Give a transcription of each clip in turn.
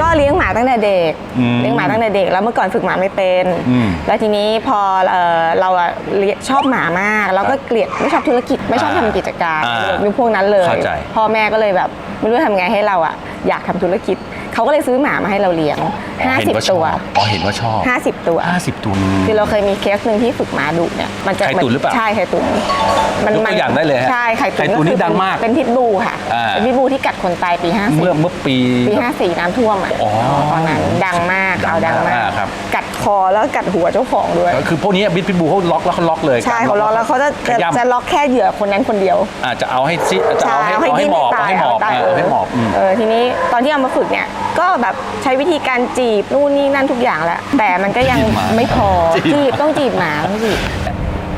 ก็เลี้ยงหมาตั้งแต่เด็ก อืมเลี้ยงหมาตั้งแต่เด็ก แล้วเมื่อก่อนฝึกหมาไม่เป็น อืมแล้วทีนี้พอเอ่อเราอะเลี้ยงชอบหมามากเราก็เกลียดไม่ชอบธุรกิจไม่ชอบทำกิจการอ่ายุคพวกนั้นเลย เข้าใจ พ่อแม่ก็เลยแบบไม่รู้จะทำไงให้เราอะอยากทำธุรกิจ เขาก็เลยซื้อหมามาให้เราเลี้ยงอ๋อเห็นว่า50 ชตัอวบอ๋อเห็นว่าชอบ50 ตัว50ตัว คือเราเคยมีเคสหนึ่งที่ฝึกหมาดุเนี่ยมันจะไข่ตุ๋นหรือเปล่าใช่ไข่ตุ๋นยกตัวอย่างได้เลยฮะใช่ไข่ตุ๋นไข่ตุ๋นนี่ก็คือดังมากเป็นพิษบูค่ะอ่า เป็นพิษบูที่กัดคนตายปี50เมื่อเมื่อปี ปี54น้ำท่วมอะอ๋อตอนนั้นดังมากดังข่าวดังมาก มากครับ กัดคอแล้วกัดหัวเจ้าของด้วย คือพวกนี้บิทพิทบูเขาล็อกแล้วเขาล็อกเลยใช่เขาล็อกแล้วเขาจะขจะย้ำจะล็อกแค่เหยื่อคนนั้นคนเดียวอาจจะเอาให้ซิจะเอาให้ใช่เอาให้หมอบดิ้นเอาให้หมอบตายเออเอาให้หมอบอืม เออทีนี้ตอนที่เอามาฝึกเนี่ยก็แบบใช้วิธีการจีบนู่นนี่นั่นทุกอย่างแหละแต่มันก็ยังจีบหมาไม่พอจีบ จีบต้องจีบหมาต้องจีบ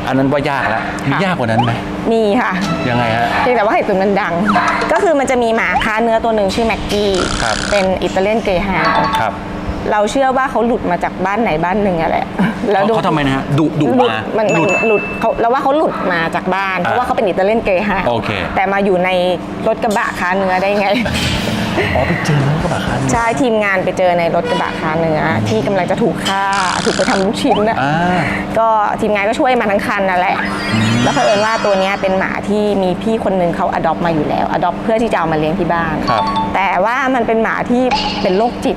อันนั้นว่ายากแล้วมีค่ะ ยากกว่านั้นไหมมีค่ะ ยังไงฮะ เพียงแต่ว่าไข่ตุ๋นมันดัง ก็คือมันจะมีหมาค้าเนื้อตัวหนึ่งชื่อแม็กกี้ ครับ เป็นอิตาเลียนเกรย์ฮาวด์ครับ เราเชื่อว่าเขาหลุดมาจากบ้านไหนบ้านหนึ่งอะแหละเขาดูเขาทำไมนะฮะดุดุหลุดมามันหลุด มันหลุดเขาเราว่าเขาหลุดมาจากบ้าน เพราะว่าเขาเป็นอิตาเลียนเกรย์ฮาวด์โอเค แต่มาอยู่ในรถกระบะค้าเนื้อได้ไง อ๋อไปเจอแล้วก็แบบคันใช่ทีมงานไปเจอในรถกระบะค้าเนื้อที่กำลังจะถูกฆ่าถูกไปทำลูกชิ้นนะอ่า ก็ทีมงานก็ช่วยมาทั้งคันนั่นแหละแล้วเผอิญว่าตัวเนี้ยเป็นหมาที่มีพี่คนหนึ่งเขาอดอปมาอยู่แล้วอดอปเพื่อที่จะเอามาเลี้ยงที่บ้าน ครับแต่ว่ามันเป็นหมาที่เป็นโรคจิต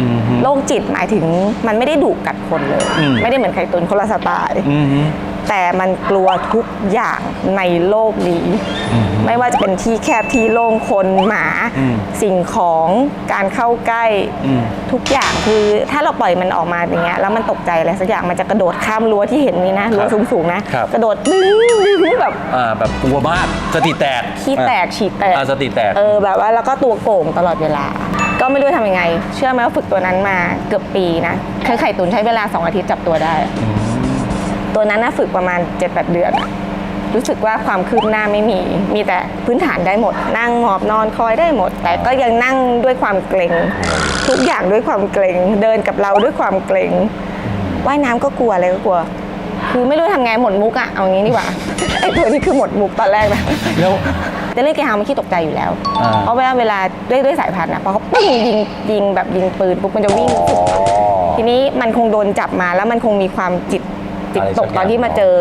อืมฮึ โรคจิตหมายถึงมันไม่ได้ดุกัดคนเลย อืม ไม่ได้เหมือนไข่ตุนคนละสไตล์ อืมฮึ แต่มันกลัวทุกอย่างในโลกนี้อืมไม่ว่าจะเป็นที่แคบที่โล่งคนหมาอืมสิ่งของการเข้าใกล้อืมทุกอย่างคือถ้าเราปล่อยมันออกมาอย่างเงี้ยแล้วมันตกใจอะไรสักอย่างมันจะกระโดดข้ามรั้วที่เห็นนี่นะรั้วสูงๆนะครับกระโดดดึงดึงแบบอ่าแบบกลัวมากสติแตกขี้แตกฉีดแตกอ่าสติแตกเออแบบว่าแล้วก็ตัวโก่งตลอดเวลา ก็ไม่รู้จะทำยังไง เชื่อไหมว่าฝึกตัวนั้นมาเกือบปีนะเคยไข่ตุนใช้เวลา 2 อาทิตย์จับตัวได้ ตัวนั้นน่าฝึกประมาณ 7-8 เดือนอะรู้สึกว่าความคืบหน้าไม่มี มีแต่พื้นฐานได้หมด นั่งหมอบนอนคอยได้หมด แต่ก็ยังนั่งด้วยความเกรงทุกอย่างด้วยความเกรงเดินกับเราด้วยความเกรงว่ายน้ำก็กลัวอะไรก็กลัว คือไม่รู้ทำไงหมดมุกอะเอางี้ดีกว่าไอ้ตัวนี้คือหมดมุกตอนแรกนะแล้วแต่เล่นเกมฮาวมันขี้ตกใจอยู่แล้วอ่าเพราะเวลาเวลาด้วยด้วยสายพันธุ์นะพอเขาปุ้งยิงยิงแบบยิงปืนปุ๊บมันจะวิ่งทีนี้มันคงโดนจับมาแล้วมันคงมีความจิต จิตอะไรตสักกอย่างตอนที่มาเจอ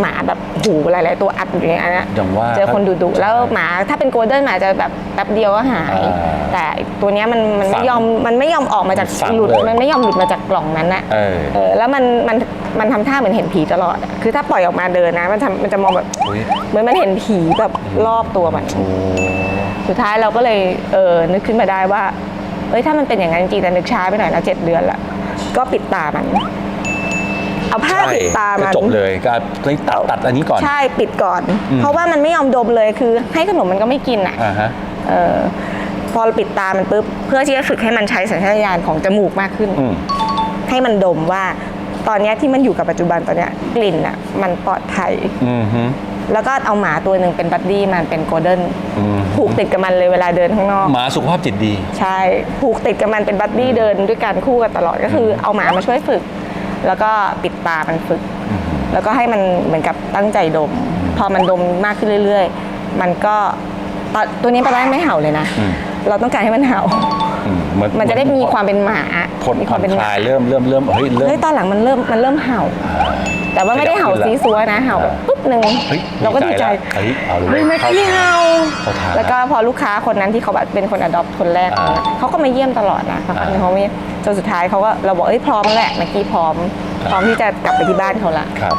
หมาแบบหูหลาย ๆ ตัวอัดอยู่อย่างนั้นนะอย่างว่าเจอคนดุดุๆแล้วหมาถ้าเป็นโกลเด้นหมาจะแบบแป๊บเดียวก็หายอ่าแต่ตัวเนี้ยมันมันฝัไม่งยอมมันไม่ยอมออกมาจากฝังหลุดเลยมันไม่ยอมหลุดมาจากกล่องนั้นนะเออเออแล้วมันมันมันทำท่าเหมือนเห็นผีตลอดอะคือถ้าปล่อยออกมาเดินนะ มันทำมันจะมองแบบอุ๊ยเหมือนมันเห็นผีแบบรอบตัวมันโอ้สุดท้ายเราก็เลยเออนึกขึ้นมาได้ว่าเอ้ยถ้ามันเป็นอย่างนั้นจริงๆแต่นึกช้าไปหน่อยนะเจ็ดเดือนละก็ปิดตามัน เอาผ้าใช่ปิดตามันก็จบเลยก็ตัดตัดอันนี้ก่อน ใช่ปิดก่อนอืมเพราะว่ามันไม่ยอมดมเลยคือ ให้ขนมมันก็ไม่กินอะอ่าฮะเออพอเราปิดตามันปุ๊บเพื่อที่จะฝึกให้มันใช้สัญชาตญาณของจมูกมากขึ้นอืมให้มันดมว่าตอนเนี้ยที่มันอยู่กับปัจจุบันตอนเนี้ยกลิ่นอะมันปลอดภัยอืมฮึแล้วก็เอาหมาตัวหนึ่งเป็นบัดดี้มันเป็นโกลเด้นอืมผูกติดกับมันเลยเวลาเดินข้างนอกหมาสุขภาพจิตดี ใช่ผูกติดกับมันเป็นบัดดี้เดินด้วยกันคู่กันตลอดก็คือเอาหมามาช่วยฝึก แล้วก็ปิดตามันฝึก แล้วก็ให้มันเหมือนกับตั้งใจดม พอมันดมมากขึ้นเรื่อย ๆ มันก็ตอนตัวนี้ตอนแรกไม่เห่าเลยนะอืมเราต้องการให้มันเห่าอื มเหมือนมันจะได้มีความเป็นหมาผ่อนมีคผ่อวานมเป็นคหลามายเริ่มเริ่มเริ่มเฮ้ยเริ่ม เฮ้ยตอนหลังมันเริ่มมันเริ่มเห่า แต่ว่าไม่ได้เห่าซีซัวนะเห่าแบบปุ๊บหนึ่งเฮ้ยเราก็ดีใจละเฮ้ยเอาเลยเฮ้ยแม็กกี้เห่า เขาทานแล้วก็พอลูกค้าคนนั้นที่เขาแบบเป็นคนอดอปคนแรกอ่าเขาก็มาเยี่ยมตลอดนะสักพักหนึงอ่าเขาไม่จนสุดท้ายเขาก็เราบอกเอ้ยพร้อมแล้วแหละแม็กกี้พร้อม ครับ พร้อมที่จะกลับไปที่บ้านเขาละ ครับ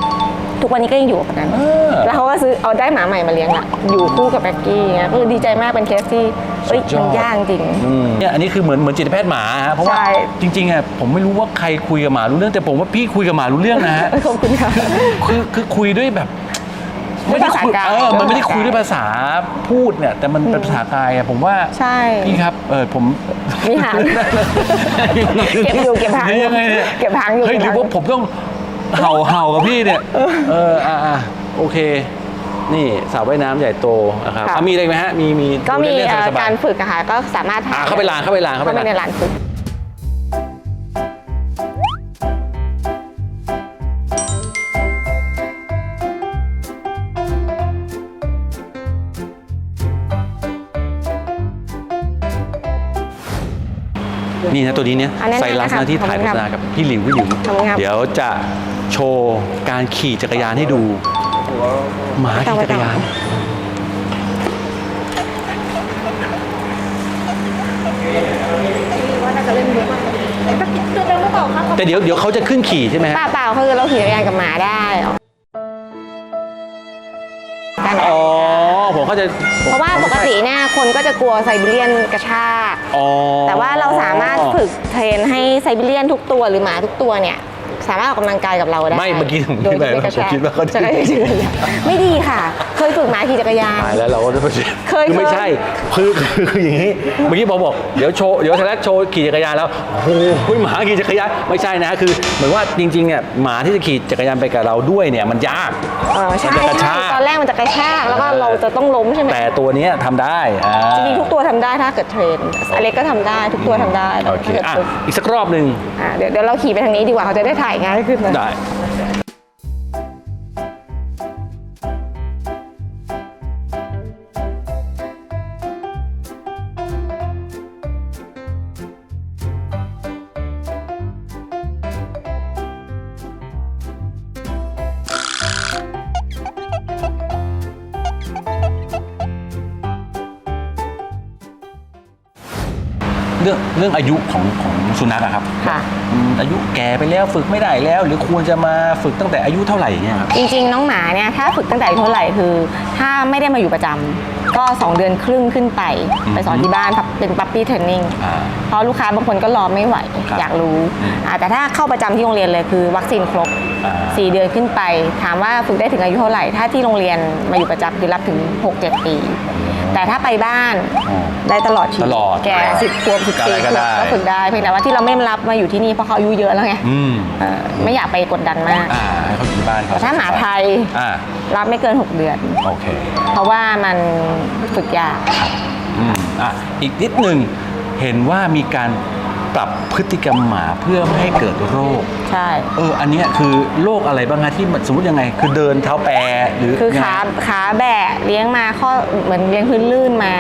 ทุกวันนี้ก็ยังอยู่กับคนนั้นเออแล้วเขาก็ซื้อเอาได้หมาใหม่มาเลี้ยงละอยู่คู่กับแม็กกี้เงี้ยก็คือดีใจมากเป็นเคสที่เอ้ยสุดยอดมันยากจริงอืมเนี่ยอันนี้คือเหมือนเหมือนจิตแพทย์หมาฮะเพราะว่าใช่ จริงๆอะผมไม่รู้ว่าใครคุยกับหมารู้เรื่องแต่ผมว่าพี่คุยกับหมารู้เรื่องนะฮะ ขอบคุณค่ะ คือคือคุยด้วยแบบด้วยภาษากายเออมันไม่ได้คุยด้วยด้วยภาษาภาษาพูดเนี่ย แต่มันเป็นภาษากายอะผมว่าใช่พี่ครับเออผมมีหางเก็บอยู่เก็บหางอยู่ยังไงเนี่ยเก็บหางอยู่เฮ้ยหเก็รืบอหาง ว่าผมต้อง เห่าเห่ากับพี่เนี่ย เอออ่าโอเค นี่สาวว่ายน้ำใหญ่โตนะครับมีอะไรไหมฮะ มีมีก็มีการฝึกนะคะก็สามารถๆหเข้าไปลานเข้าไปลานเข้าไปในลานฝึก นี่นะตัวนี้เนี่ยอันนั้นไสนะคะนะที่ถ่ายโฆษณากับพี่หลิวพี่หลิวคเดี๋ยวจะ โชว์การขี่จักรยานให้ดูหมาขี่จักรยาน แต่เดี๋ยวเดี๋ยวเขาจะขึ้นขี่ใช่ไหมฮะ เปล่าเปล่าคือเราขี่จักรยานกับหมาได้ได้ไหมอ๋อ ผมเข้าใจเพราะว่าปกติเนี่ยคนก็จะกลัวไซบีเรียนกระชาก อ๋อแต่ว่าเราสามารถฝึกเทรนให้ไซบีเรียนทุกตัวหรือหมาทุกตัวเนี่ย สามารถออกกำลังกายกับเราได้ไม่เมื่อกี้ผมโดยคิดที่แบบไม่กระชากผมคิดว่าเขาจะได้ขี่จักรยานไม่ดีค่ะ เคยฝึกหมาขี่จักรยาน ตายแล้วเราก็จะไปเคยคือไม่เคย ใช่คือคือคืออย่างนี้ เมื่อกี้บอกบอกเดี๋ยวโชว์เดี๋ยวไทยรัฐโชว์ขี่จักรยานแล้วโอ้โหหมาขี่จักรยานไม่ใช่นะคือเหมือนว่าจริงๆเนี่ยหมาที่จะขี่จักรยานไปกับเราด้วยเนี่ยมันยาก เออใช่มันจะกระใช่ชากตอนแรกมันจะกระชากแล้วก็เราจะต้องล้มใช่ไหมแต่ตัวเนี้ยทำได้อ่าจริงๆทุกตัวทำได้ถ้าเกิดเทรนอเล็กก็ทำได้ทุกตัวทำได้โอเคถ้าเกิดอะฝึกอีกสักรอบหนึ่ง อะเดี๋ยวเดี๋ยวเราขี่ไปทางนี้ดีกว่าเขาจะได้ถ่ายง่ายขึ้นนะ ได้ รื่องเรื่องอายุของของสุนัขอะครับค่ะ อืมอายุแก่ไปแล้วฝึกไม่ได้แล้ว หรือควรจะมาฝึกตั้งแต่อายุเท่าไหร่เนี่ยครับ จริงๆ น้องหมาเนี่ยถ้าฝึกตั้งแต่อายุเท่าไหร่คือ ถ้าไม่ได้มาอยู่ประจำก็ 2 เดือนครึ่งขึ้นไป อืม ไปสอนที่บ้านครับเป็นปั๊ปปี้เทรนนิ่งอ่า เพราะลูกค้าบางคนก็รอไม่ไหว ครับอยากรู้อืมอ่าแต่ถ้าเข้าประจำที่โรงเรียนเลยคือ วัคซีนครบ อ่า 4 เดือนขึ้นไป ถามว่าฝึกได้ถึงอายุเท่าไหร่ ถ้าที่โรงเรียนมาอยู่ประจำคือรับถึง 6-7 ปี แต่ถ้าไปบ้านอ๋อได้ตลอดชีวิตลอดแก่สิบขวบสิบก็สี่ได้ขก็วได้บก็ฝึกได้เพียงแต่ว่าที่เราไม่รับมาอยู่ที่นี่เพราะเขาอายุเยอะแล้วไงอืมเอ่อไม่อยากไปกดดันมากอ่าให้เขาอยู่ที่บ้านเขาแต่ถ้าหมาไทยอ่ารับไม่เกิน 6 เดือนโอเคเพราะว่ามันฝึกยากอืมอะอีกนิดหนึ่งเห็นว่ามีการ ปรับพฤติกรรมหมาเพื่อไม่ให้เกิดโรค ใช่ เออ อันเนี้ยคือโรคอะไรบ้างฮะที่มันสมมติยังไง คือเดินเท้าแปรหรือคือยังไงขาขาแบะเลี้ยงมาข้อเหมือนเลี้ยงพื้นลื่นมา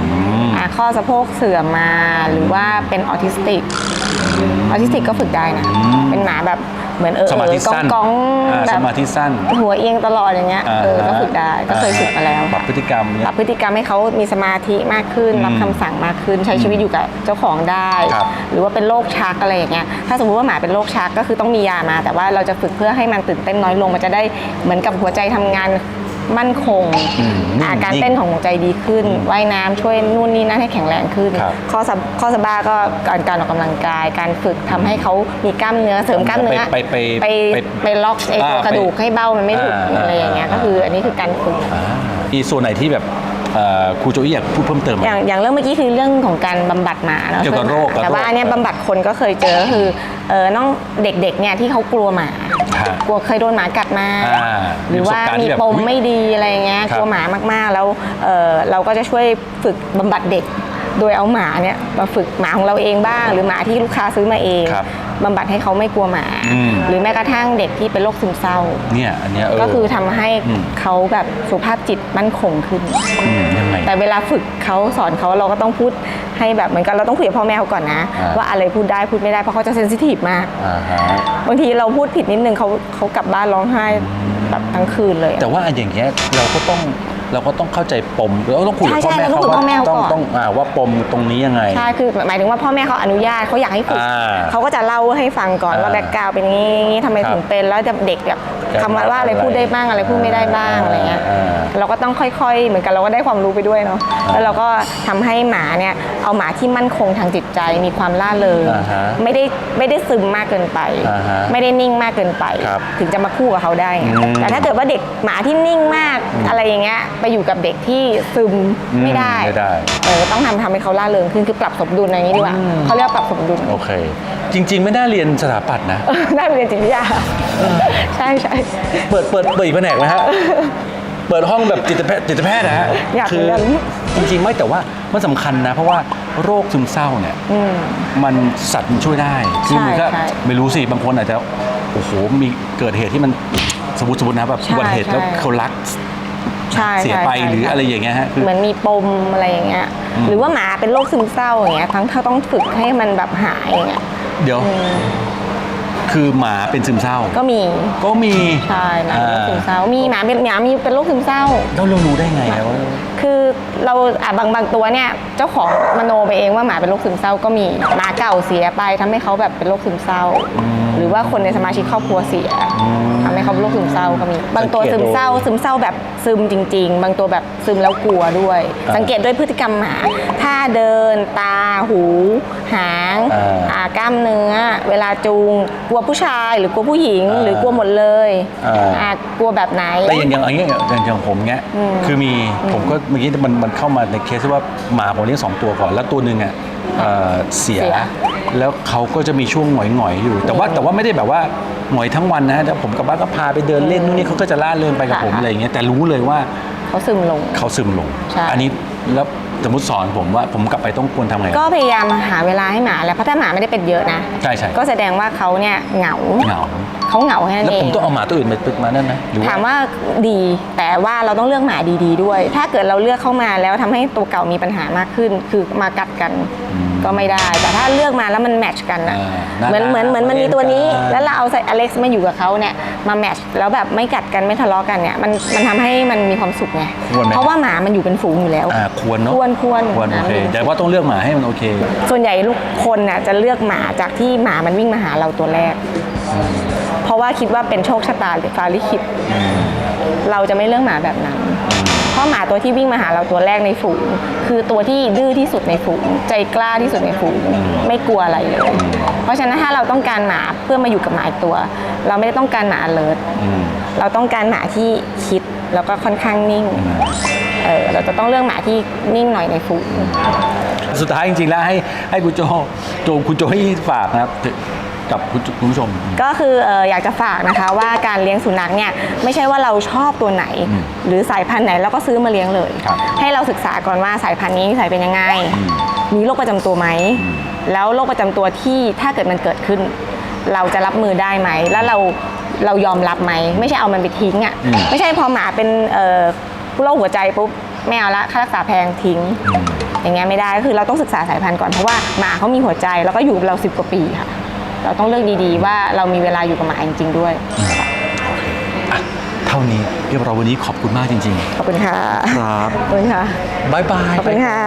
อืมอ่าข้อสะโพกเสื่อมมาหรือว่าเป็นออทิสติกออทิสติกก็ฝึกได้นะ เป็นหมาแบบ เหมือนเออสมาธิเออสั้นก้องๆอ่าแบสบมาธิสั้น หัวเอียงตลอดอย่างเงี้ยเออก็ฝึกได้ก็เคยฝึกมาแล้วปรับพฤติกรรมปเนี่ยรับพฤติกรรมให้เขามีสมาธิมากขึ้นอืมรับคำสั่งมากขึ้นใช้ชีวิตอยู่กับเจ้าของได้ครับหรือว่าเป็นโรคชักอะไรอย่างเงี้ยถ้าสมมติว่าหมาเป็นโรคชักก็คือต้องมียามา แต่ว่าเราจะฝึกเพื่อให้มันตื่นเต้นน้อยลงมันจะได้เหมือนกับหัวใจทำงาน มั่นคงอืมนิ่งอ่าการนิ่งเต้นของหัวใจดีขึ้น ว่ายน้ำช่วยนู่นนี่นั่นให้แข็งแรงขึ้น ครับข้อสะข้อสะบ้าก็การการออกกำลังกาย การฝึกทำให้เขามีกล้ามเนื้อเสริมกล้ามเนื้อไปไปไปไปไปล็อกไอ้ตัวอ่ากระดูกให้เบ้ามันไม่หลุดอ่าอะไรอย่างเงี้ยก็คืออันนี้คือการฝึกอ่ามีส่วนไหนที่แบบเอ่อ ครูโจอี้อยากพูดเพิ่มเติมไหมอย่างอย่างเรื่องเมื่อกี้คือเรื่องของการบำบัดหมาเนาะเกี่ยวกับโรคแต่ว่ากับโรคอันเนี้ยบำบัดคนก็เคยเจอก็คือเออน้องเด็กๆเนี่ยที่เขากลัวหมาฮะกลัวเคยโดนหมากัดมาอ่าหรือว่ามีประสบการณ์ที่มีแบบปมอุ๊ยไม่ดีอะไรเงี้ยครับกลัวหมามากๆ แล้วเออเราก็จะช่วยฝึกบำบัดเด็ก โดยเอาหมาเนี่ยมาฝึกหมาของเราเองบ้าง หรือหมาที่ลูกค้าซื้อมาเองครับบำบัดให้เขาไม่กลัวหมา อืม หรือแม้กระทั่งเด็กที่เป็นโรคซึมเศร้า เนี่ยอันเนี้ยเก็คือทำให้อืม เขาแบบสุขภาพจิตมั่นคงขึ้น อืมยังไง แต่เวลาฝึกเขาสอนเขาเราก็ต้องพูดให้แบบเหมือนกันเราต้องคุยกับพ่อแม่เขาก่อนนะ อ่า ว่าอะไรพูดได้พูดไม่ได้เพราะเขาจะเซนซิทีฟมาก อ่าฮะบางทีเราพูดผิดนิดนึงเขาเขากลับบ้านร้องไห้แบบทั้งคืนเลย แต่ว่าอย่างเงี้ยเราก็ต้อง เราก็ต้องเข้าใจปมเราต้องคุยกับใช่พ่อแม่ใช่เราต้องคุยกับพ่อแม่เขาต้องก่อนต้องอ่าว่าปมตรงนี้ยังไง ใช่คือหมายถึงว่าพ่อแม่เขาอนุญาตเขาอยากให้ฝึกอ่าเขาก็จะเล่าให้ฟังก่อนอ่าว่าแบ็กกราวเป็นอย่างนี้ทำไมครับถึงเป็นแล้วจะเด็กแบบจะคำว่าว่าอะไรอะไรพูดได้บ้างอะไรพูดไม่ได้บ้างอะไรเงี้ย อ่า เราก็ต้องค่อยๆ เหมือนกันเราก็ได้ความรู้ไปด้วยเนาะ แล้วเราก็ทำให้หมาเนี่ยเอาหมาที่มั่นคงทางจิตใจมีความล่าเริงอ่าฮะไม่ได้ไม่ได้ซึมมากเกินไป อ่าฮะไม่ได้นิ่งมากเกินไป ครับถึงจะมาคู่กับเขาได้ไงอืมแต่ถ้าเกิดว่าเด็กหมาที่นิ่งมากอะไรอย่างเงี้ยไปอยู่กับเด็กที่ซึมอืมไม่ได้ไม่ได้เออต้องทำทำให้เขาล่าเริงขึ้นคือปรับสมดุลอะไรอย่างนี้ดีกว่าเขาเรียกว่าปรับสมดุล โอเค จริง ๆ ไม่ได้เรียนสถาปัตย์นะเออได้เรียนจิตวิทยาใช่ใช่ เปิดเปิดเปิดอีกแผนกไหมฮะ เปิดห้องแบบจิตแพทย์จิตแพทย์นะฮะอยากคืเรียนจริงๆไม่แต่ว่ามันสำคัญนะ เพราะว่าโรคซึมเศร้าเนี่ย อืม มันสัตว์มันช่วยได้คือมันก็ใช่ไม่รู้สิบางคนอาจจะโอ้โหมีเกิดเหตุที่มันสมมติสมมตินะแบบใช่อุบัติเหตุแล้วใช่เขารัก ใช่เสียใช่ไปใช่ หรือใช่อะไรอย่างเงี้ยฮะคือ เหมือนมีปมอะไรอย่างเงี้ยหรือว่าหมาเป็นโรคซึมเศร้าอย่างเงี้ยทั้งถ้าต้องฝึกให้มันแบบหายอย่างเงี้ยเดี๋ยวคือหมาเป็นซึมเศร้า ก็มีก็มีใช่หมาเป็นโรคซึมเศร้ามีหมาเป็นหมามีเป็นโรคซึมเศร้า แล้วเรารู้ได้ไงอะว่า คือเราอะบางบางตัวเนี่ยเจ้าของมโนไปเองว่าหมาเป็นโรคซึมเศร้าก็มีหมาเก่าเสียไปทำให้เขาแบบเป็นโรคซึมเศร้า หรือว่าคนในสมาชิกครอบครัวเสียทำให้เขาเป็นโรคซึมเศร้าก็มี บางตัวซึมเศร้า ซึมเศร้าแบบซึมจริง ๆ บางตัวแบบซึมแล้วกลัวด้วยสังเกตด้วยพฤติกรรมหมาท่าเดิน ตา หู หางอ่าอ่ากล้ามเนื้อ เวลาจูง กลัวผู้ชาย หรือกลัวผู้หญิง อ่าหรือกลัวหมดเลยอ่า อะกลัวแบบไหน แต่อย่างอย่างอย่างเงี้ยอย่างอย่างผมเงี้ยคือมีผมก็เมื่อกี้มันมันเข้ามาในเคสที่ว่าหมาผมเลี้ยงสองตัวก่อน แล้วตัวหนึ่งอะเอ่อเสีย เสีย แล้วเขาก็จะมีช่วงหงอยหงอยๆอยู่ แต่ว่าแต่ว่าไม่ได้แบบว่าหงอยทั้งวันนะแต่ผมกับบ้านก็พาไปเดินเล่นนู่นนี่เขาก็จะล่าเริงไปกับผมค่ะ อะไรอย่างเงี้ยแต่รู้เลยว่า เขาซึมลง เขาซึมลง ใช่ อันี้แล้วสมมติสอนผมว่าผมกลับไปต้องควรทำไงก็พยายามหาเวลาให้หมาแหล้วเพราะถ้าหมาไม่ได้เป็นเยอะนะ ใช่ใช่ก็แสดงว่าเขาเนี่ยเหงา เหงา เขาเหงาแค่นั้นแล้วเอผมง ต้องเอาหมาตัวอื่นมาปึกมานั่นนะหรือว่า ถามว่าดีแต่ว่าเราต้องเลือกหมาดีๆด้วย ถ้าเกิดเราเลือกเข้ามาแล้วทำให้ตัวเก่ามีปัญหามากขึ้น คือมากัดกันก็ไม่ได้ แต่ถ้าเลือกมาแล้วมันแมทช์กันนะอ่าน่าเหมือนรักเหมือนเหมือนมันมีตัวนี้เล่นกันแล้วเราเอาใส่อเล็กซ์มาอยู่กับเขาเนี่ยมาแมทช์แล้วแบบไม่กัดกันไม่ทะเลาะกันเนี่ยมันมันทำให้มันมีความสุขไงควรไหมเพราะว่าหมามันอยู่เป็นฝูงอยู่แล้ว อ่าควรเนาะควรควรควรโอเคหมามันอยู่แต่ว่าต้องเลือกหมาให้มันโอเคส่วนใหญ่ลูกคนน่ะจะเลือกหมาจากที่หมามันวิ่งมาหาเราตัวแรกเพ ราะว่าคิดว่าเป็นโชคชะตาหรือฟ้าลิขิตเราจะไม่เลือกหมาแบบนั้น เพราะหมาตัวที่วิ่งมาหาเราตัวแรกในฝูง คือตัวที่ดื้อที่สุดในฝูง ใจกล้าที่สุดในฝูง ไม่กลัวอะไรเลย เพราะฉะนั้นถ้าเราต้องการหมาเพื่อมาอยู่กับหมาอีกตัว เราไม่ได้ต้องการหมา alert อืมเราต้องการหมาที่คิดแล้วก็ค่อนข้างนิ่ง เออเราจะต้องเลือกหมาที่นิ่งหน่อยในฝูง สุดท้ายจริงๆแล้วให้ให้คุณโจโจคุณโจให้ฝากนะครับถึง กับคุณคุณผู้ชม ก็คือเอ่ออยากจะฝากนะคะว่าการเลี้ยงสุนัขเนี่ยไม่ใช่ว่าเราชอบตัวไหน อืมหรือสายพันธุ์ไหนเราก็ซื้อมาเลี้ยงเลย ครับให้เราศึกษาก่อนว่าสายพันธุ์นี้นิสัยเป็นยังไงมีโรคประจำตัวไหมแล้วโรคประจำตัวที่ถ้าเกิดมันเกิดขึ้น เราจะรับมือได้ไหม แล้วเราเรายอมรับไหม ไม่ใช่เอามันไปทิ้งอะอืม ไม่ใช่พอหมาเป็นเอ่อโรคหัวใจปุ๊บไม่เอาละค่ารักษาแพงทิ้ง อย่างเงี้ยไม่ได้ก็คือเราต้องศึกษาสายพันธุ์ก่อนเพราะว่าหมาเขามีหัวใจแล้วก็อยู่กับเราสิบกว่าปีค่ะ เราต้องเลือกดีๆ ว่าเรามีเวลาอยู่กับหมาจริงๆด้วยอะเท่านี้เรียบร้อยวันนี้ขอบคุณมากจริง ขอบคุณค่ะๆ ครับ ขอบคุณค่ะ บายบาย ขอบคุณค่ะ